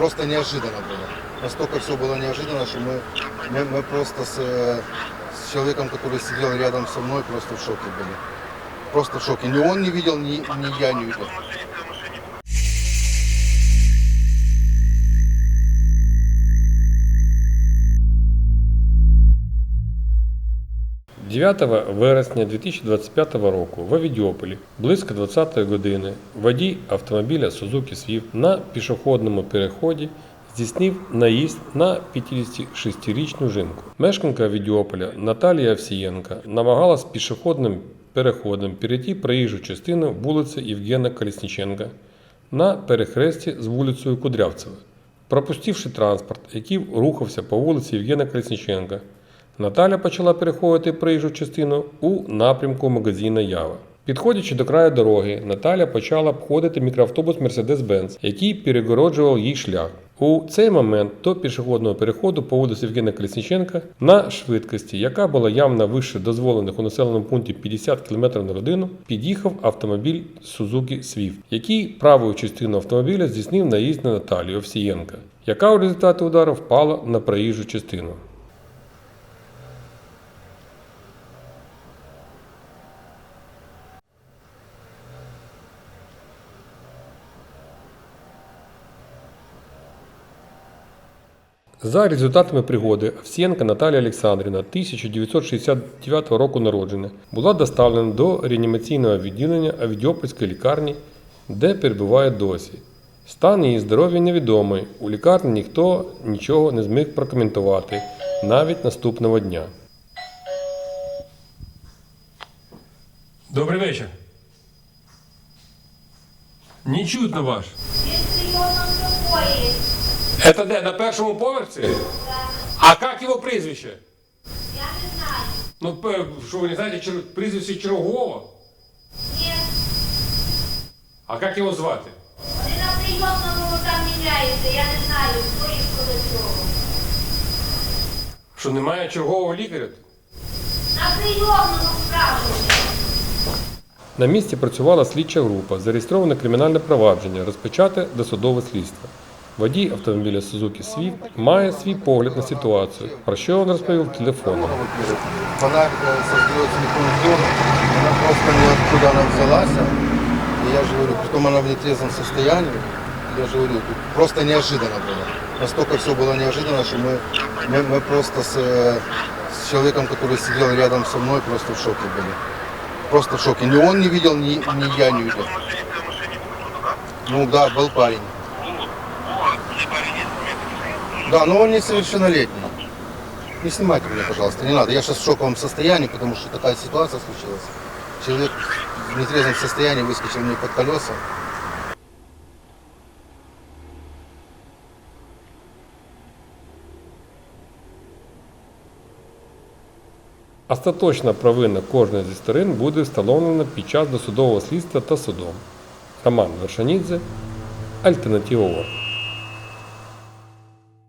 просто неожиданно было. Настолько все было неожиданно, что мы, мы, мы просто с, э, с человеком, который сидел рядом со мной, просто в шоке были. Просто в шоке. Ни он не видел, ни, ни я не видел. 9 вересня 2025 року в Авідіополі близько 20-ї години водій автомобіля Suzuki Swift на пішохідному переході здійснив наїзд на 56-річну жінку. Мешканка Авідіополя Наталія Овсієнка намагалась пішохідним переходом перейти проїжджу частину вулиці Євгена Колісніченка на перехресті з вулицею Кудрявцева. Пропустивши транспорт, який рухався по вулиці Євгена Колісніченка, Наталя почала переходити проїжджу частину у напрямку магазину Ява. Підходячи до краю дороги, Наталя почала обходити мікроавтобус Mercedes-Benz, який перегороджував їй шлях. У цей момент до пішохідного переходу по вулиці Євгена Колісніченка на швидкості, яка була явно вище дозволених у населеному пункті 50 км на годину, під'їхав автомобіль Suzuki Swift, який правою частину автомобіля здійснив наїзд на Наталію Овсієнка, яка у результаті удару впала на проїжджу частину. За результатами пригоди Овсієнка Наталія Олександрівна 1969 року народження була доставлена до реанімаційного відділення Авідіопольської лікарні, де перебуває досі. Стан її здоров'я невідомий. У лікарні ніхто нічого не зміг прокоментувати навіть наступного дня. Добрий вечір. Не чутно ваш. Это де, на першому поверсі? А як його прізвище? Я не знаю. Ну, що ви не знаєте чер- прізвище Чергового? Ні. А як його звати? Вони на прийомному там міняються. Я не знаю, хто їх коли чого. Що немає чергового лікаря? На прийомному спрашивайте. На місці працювала слідча група, зареєстроване кримінальне провадження, розпочате досудове слідство. Водій автомобіля Suzuki Swift має свій погляд на ситуацію, про що він розповів телефоном. Фонарь э, создает телефонную зону, она просто ниоткуда она взялась. И я же говорю, притом она в нетрезвом состоянии. Я же говорю, тут просто неожиданно было. Настолько все было неожиданно, что мы, мы, мы просто с, э, с человеком, который сидел рядом со мной, просто в шоке были. Просто в шоке. Ни он не видел, ни, ни я не видел. Ну да, был парень. Да, но он несовершеннолетний. Не снимайте меня, пожалуйста, не надо. Я сейчас в шоковом состоянии, потому что такая ситуация случилась. Человек в нетрезвом состоянии выскочил мне под колеса. Остаточна провина кожної зі сторін буде встановлена під час досудового слідства та судом. Роман Вершанідзе, Альтернатива.